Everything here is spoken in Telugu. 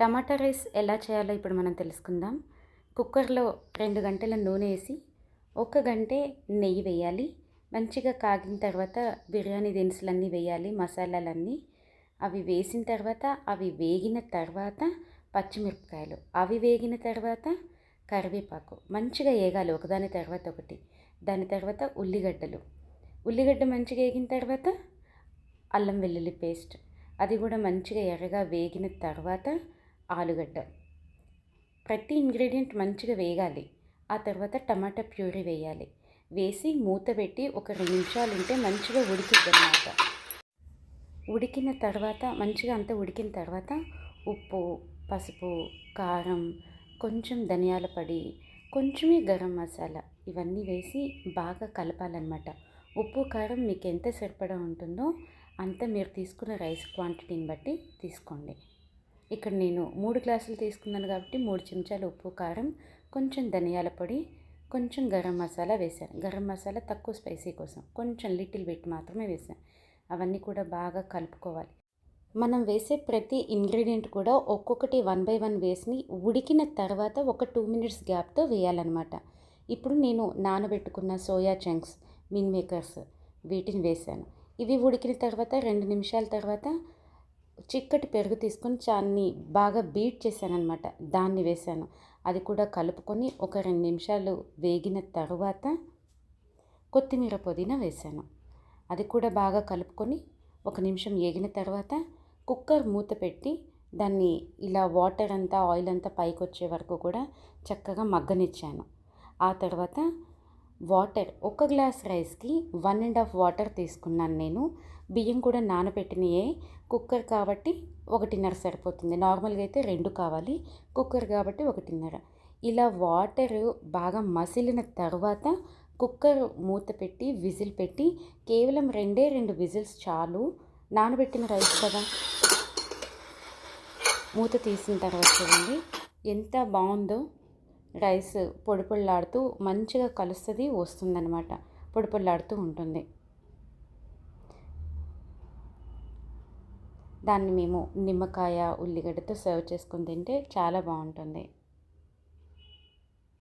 టమాటా రైస్ ఎలా చేయాలో ఇప్పుడు మనం తెలుసుకుందాం. కుక్కర్లో రెండు గంటల నూనె వేసి ఒక గంటే నెయ్యి వేయాలి. మంచిగా కాగిన తర్వాత బిర్యానీ దినుసులన్నీ వేయాలి మసాలాలన్నీ. అవి వేసిన తర్వాత అవి వేగిన తర్వాత పచ్చిమిరపకాయలు. అవి వేగిన తర్వాత కరివేపాకు. మంచిగా వేగాలి ఒకదాని తర్వాత ఒకటి. దాని తర్వాత ఉల్లిగడ్డలు. ఉల్లిగడ్డ మంచిగా వేగిన తర్వాత అల్లం వెల్లుల్లి పేస్ట్. అది కూడా మంచిగా ఎర్రగా వేగిన తర్వాత ఆలుగడ్డ. ప్రతి ఇంగ్రీడియంట్ మంచిగా వేగాలి. ఆ తర్వాత టమాటా ప్యూరీ వేయాలి. వేసి మూత పెట్టి ఒక రెండు నిమిషాలు ఉంటే మంచిగా ఉడికిద్ది అన్నమాట ఉడికిన తర్వాత మంచిగా అంతా ఉడికిన తర్వాత ఉప్పు పసుపు కారం కొంచెం ధనియాల పొడి కొంచెమే గరం మసాలా ఇవన్నీ వేసి బాగా కలపాలన్నమాట. ఉప్పు కారం మీకు ఎంత సరిపడా ఉంటుందో అంత మీరు తీసుకున్న రైస్ క్వాంటిటీని బట్టి తీసుకోండి. ఇక్కడ నేను మూడు గ్లాసులు తీసుకున్నాను కాబట్టి మూడు చెంచాలు ఉప్పు కారం కొంచెం ధనియాల పొడి కొంచెం గరం మసాలా వేసాను గరం మసాలా తక్కువ స్పైసీ కోసం కొంచెం లిటిల్ బిట్ మాత్రమే వేసాను అవన్నీ కూడా బాగా కలుపుకోవాలి. మనం వేసే ప్రతి ఇంగ్రీడియంట్ కూడా ఒక్కొక్కటి వన్ బై వన్ వేసి ఉడికిన తర్వాత ఒక టూ మినిట్స్ గ్యాప్తో వేయాలన్నమాట. ఇప్పుడు నేను నానబెట్టుకున్న సోయా చంక్స్ మిన్ మేకర్స్ వీటిని వేసాను ఇవి ఉడికిన తర్వాత రెండు నిమిషాల తర్వాత చిక్కటి పెరుగు తీసుకొని దాన్ని బాగా బీట్ చేశాను అనమాట దాన్ని వేసాను అది కూడా కలుపుకొని ఒక రెండు నిమిషాలు వేగిన తర్వాత కొత్తిమీర పుదీనా వేసాను అది కూడా బాగా కలుపుకొని ఒక నిమిషం వేగిన తర్వాత కుక్కర్ మూత పెట్టి దాన్ని ఇలా వాటర్ అంతా ఆయిల్ అంతా పైకి వచ్చే వరకు కూడా చక్కగా మగ్గనిచ్చాను. ఆ తర్వాత వాటర్. ఒక గ్లాస్ రైస్కి వన్ అండ్ హాఫ్ వాటర్ తీసుకున్నాను నేను. బియ్యం కూడా నానబెట్టినయే. కుక్కర్ కాబట్టి ఒకటిన్నర సరిపోతుంది. నార్మల్గా అయితే రెండు కావాలి. కుక్కర్ కాబట్టి ఒకటిన్నర. ఇలా వాటర్ బాగా మసిలిన తర్వాత కుక్కర్ మూత పెట్టి విజిల్ పెట్టి కేవలం రెండే రెండు విజిల్స్ చాలు. నానబెట్టిన రైస్ కదా. మూత తీసిన తర్వాత చూడండి. ఎంత బాగుందో. రైస్ పొడి పొడిలాడుతూ మంచిగా కలుస్తుంది వస్తుందన్నమాట. పొడి పొడిలాడుతూ ఉంటుంది. దాన్ని మేము నిమ్మకాయ ఉల్లిగడ్డతో సర్వ్ చేసుకొని తింటే చాలా బాగుంటుంది.